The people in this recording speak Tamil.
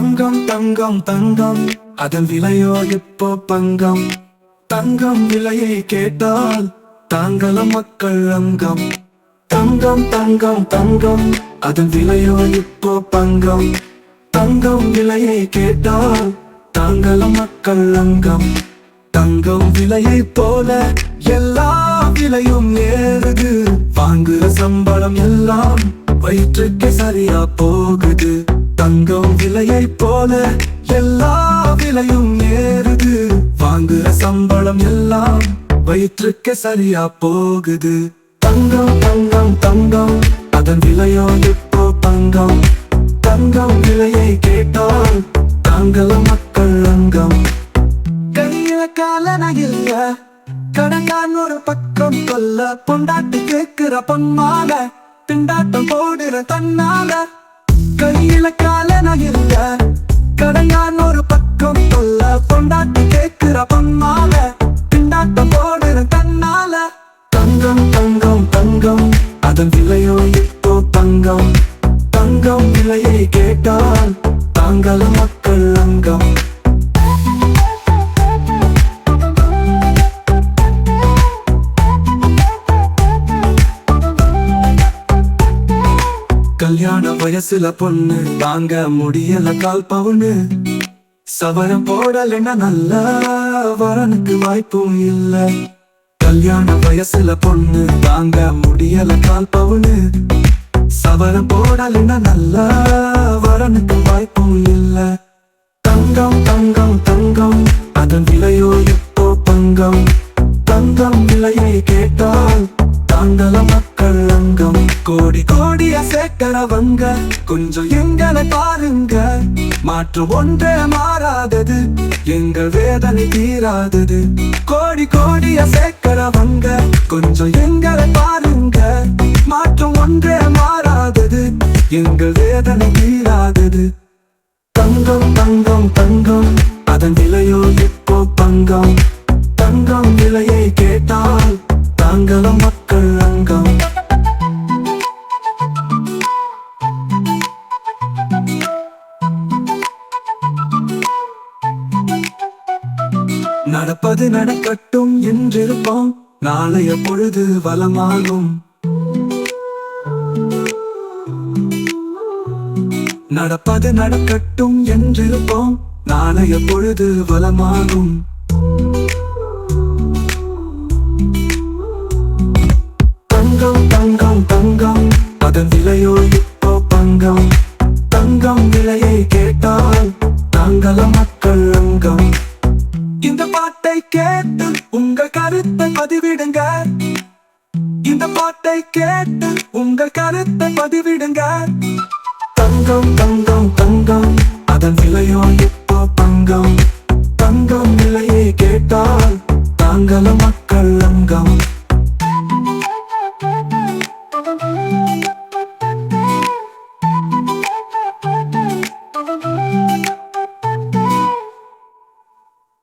தங்கம் தங்கம் தங்கம். அதன் விலையோ இப்போ பங்கம்? தங்கம் விலையை கேட்டால் தாங்கள மக்கள் அங்கம். தங்கம் தங்கம் தங்கம். அதன் விலையோ இப்போ பங்கம்? தங்கம் விலையை கேட்டால் தாங்கள மக்கள் அங்கம். தங்கம் விலையை போல எல்லா விலையும் ஏறுது. வாங்குற சம்பளம் எல்லாம் வயிற்றுக்கு சரியா போகுது. தங்கம் விலையை போல எல்லா விலையும் ஏறுது. வாங்குற சம்பளம் எல்லாம் வயிற்றுக்கு சரியா போகுது. தங்கம் தங்கம் தங்கம் அதன் விலையோ இப்போ தங்கம். தங்கம் விலையை கேட்டால் தாங்கள மக்கள் அங்கம். கையில காலன இல்ல கடங்கான் ஒரு பக்கம் சொல்ல பொண்டாட்டி கேட்கிற பொன்மால திண்டாட்டம் போடுற தன்னால. கையில காலன இல்ல கடையான் ஒரு பக்கம் சொல்ல பொண்டாட்டி கேட்கிற பொன்மால பின்னாட்டம் போடுற தன்னால தங்கம் தங்கம் தங்கம் அதன் விலையோ இப்போ தங்கம். தங்கம் விலையை கேட்டால் தாங்கள் மக்கள் கல்யாண வயசுல பொண்ணு. தாங்க முடியல கால் பவுனு. சவரம் போடலன்னா நல்ல வரனுக்கு வாய்ப்பும் இல்ல. கல்யாண வயசுல பொண்ணு. தாங்க முடியல கால் பவுனு. சவரம் போடலன்னா நல்ல வரனுக்கு வாய்ப்பும் இல்ல. தங்கம் தங்கம் தங்கம். அதன் விலையோ எப்போ பங்கம் தங்கம் விலையை கோடி சேர்க்கிறவங்க கொஞ்சம் எங்களை பாருங்க. மாற்று ஒன்றே மாறாதது. எங்கள் வேதனை தீராதது. கோடி கோடிய சேர்க்கிறவங்க கொஞ்சம் எங்களை பாருங்க. மாற்றம் ஒன்றே மாறாதது. எங்கள் வேதனை தீராதது. தங்கம் தங்கம் தங்கம். அதன் விலையோ இப்போ பங்கம் தங்கம் விலையே நடப்பது நடக்கட்டும் என்றிருப்போம். நாளைய பொழுது வளமாகும். நடப்பது நடக்கட்டும் என்றிருப்போம். நாளைய பொழுது வளமாகும். தங்கம் தங்கம் தங்கம். அதன் விலையோ இப்போ பங்கம். தங்கம் விலையை கேட்டால் தாங்கள பதிவிடுங்க. இந்த பாட்டை கேட்டு உங்கள் கருத்தை பதிவிடுங்க. தங்கம் தங்கம் தங்கம் அதன் விலையோ இப்போ தங்கம். தங்கம் விலையை கேட்டால் தாங்கள மக்கள்